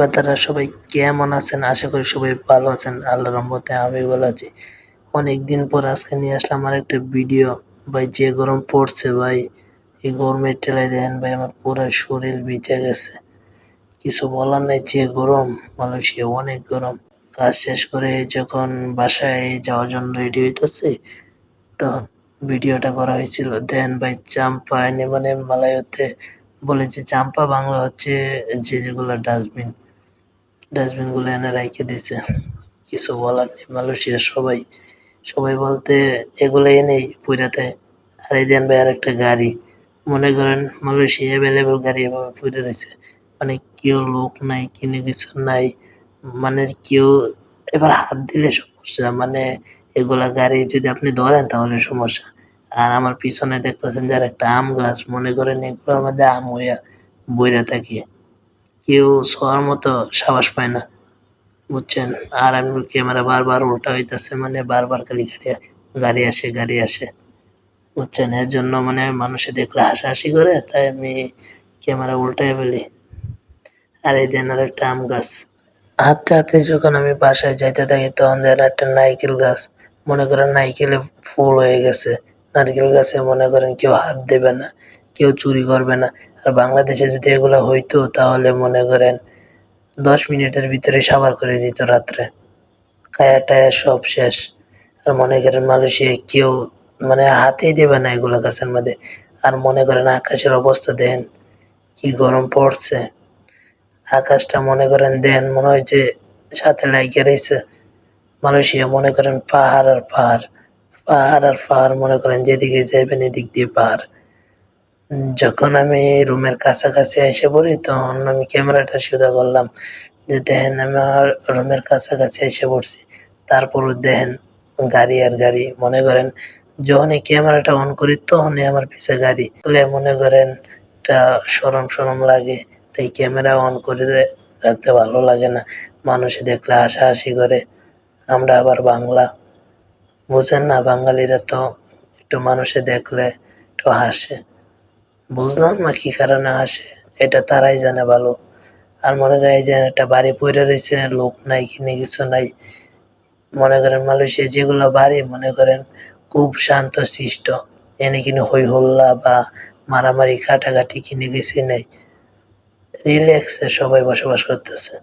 বাতারা সবাই কেমন আছেন? আশা করি সবাই ভালো আছেন। আল্লাহ রহমতে আমি ভালো আছি। অনেকদিন পর আজকে নিয়ে আসলাম আর একটা ভিডিও। ভাই, যে গরম পড়ছে ভাই, এই গরমের ঠেলায় দেখেন ভাই, আমার পুরো শরীর ভিজে গেছে। কিছু বলার নেই, যে গরম, মালয়েশিয়া অনেক গরম। কাজ শেষ করে যখন বাসায় যাওয়ার জন্য রেডি হইতেছে, তখন ভিডিওটা করা হয়েছিল। দেন ভাই, চাম্পা এনে মানে মালায়তে বলে যে, চাম্পা বাংলা হচ্ছে যে যেগুলো ডাস্টবিন। ডাস্টবিনগুলো এনে রাইখে দিছে কিছু বলার নেই মালয়েশিয়ার সবাই সবাই বলতে এগুলো এনেই পুরাতে আর এই দেন ভাই আর একটা গাড়ি। মনে করেন মালয়েশিয়া অ্যাভেলেবেল গাড়ি এভাবে পড়ে রয়েছে। মানে কেউ লোক নাই, কিনে কিছু নাই মানে কেউ এবার হাত দিলে সমস্যা। মানে এগুলা গাড়ি যদি আপনি ধরেন তাহলে সমস্যা। আর আমার পিছনে দেখতেছেন যে আর একটা আম গাছ, মনে করেন এগুলোর মধ্যে আম হইয়া বইরা থাকি। কেউ শোয়ার মতো সাবাস পায় না, বুঝছেন? আর আমি ক্যামেরা বারবার উল্টা হইতাছে মানে বারবার খালি গাড়ি গাড়ি আসে গাড়ি আসে। বুঝছেন? এর জন্য মানে মানুষে দেখলে হাসাহাসি করে, তাই আমি ক্যামেরা উল্টাই ফেলি আর এই দেন আর একটা আম গাছ। হাঁটতে হাঁটতে যখন আমি বাসায় যাইতে থাকি, তখন দেন একটা নাইকেল গাছ, মনে করেন নাইকেলে ফুল হয়ে গেছে। নারকেল গাছে মনে করেন কেউ হাত দেবে না, কেউ চুরি করবে না। বাংলাদেশে যদি এগুলো হইতো, তাহলে মনে করেন দশ মিনিটের ভিতরে সাবার করে দিত রাত্রে। খায়া টায়া সব শেষ। আর মনে করেন মালয়েশিয়ায় কেউ মানে হাতেই দেবে না এগুলো গাছের মধ্যে। আর মনে করেন আকাশের অবস্থা দেন, কি গরম পড়ছে। আকাশটা মনে করেন দেন, মনে হয় যে সাথে লাইকে রয়েছে। মালয়েশিয়া মনে করেন পাহাড় আর পাহাড় পাহাড় আর পাহাড় মনে করেন যেদিকে যাবেন এদিক দিয়ে পাহাড়। যখন আমি রুমের কাছাকাছি এসে পড়ি, তখন আমি ক্যামেরাটা সোজা করলাম যে, দেখেন আমার রুমের কাছাকাছি এসে পড়ছি। তারপরও দেখেন, গাড়ি আর গাড়ি, মনে করেন, যখনই ক্যামেরাটা অন করি, তখনই আমার পিছে গাড়ি তাহলে মনে করেন একটা সরম সরম লাগে, তাই ক্যামেরা অন করে রাখতে ভালো লাগে না। মানুষে দেখলে হাসাহাসি করে। আমরা আবার বাংলা। বুঝেন না, বাঙালিরা তো একটু মানুষে দেখলে একটু হাসে। বুঝলাম না কি কারণে আসে, এটা তারাই জানে ভালো। আর মনে করেন যে একটা বাড়ি পড়ে রয়েছে, লোক নাই, কিনে কিছু নাই, মনে করেন মালয়েশিয়া যেগুলো বাড়ি, মনে করেন খুব শান্ত সৃষ্ট এনে কিনে হই হল্লা বা মারামারি কাটাকাটি কিনে কিছু নেই। রিল্যাক্সে সবাই বসবাস করতেছে।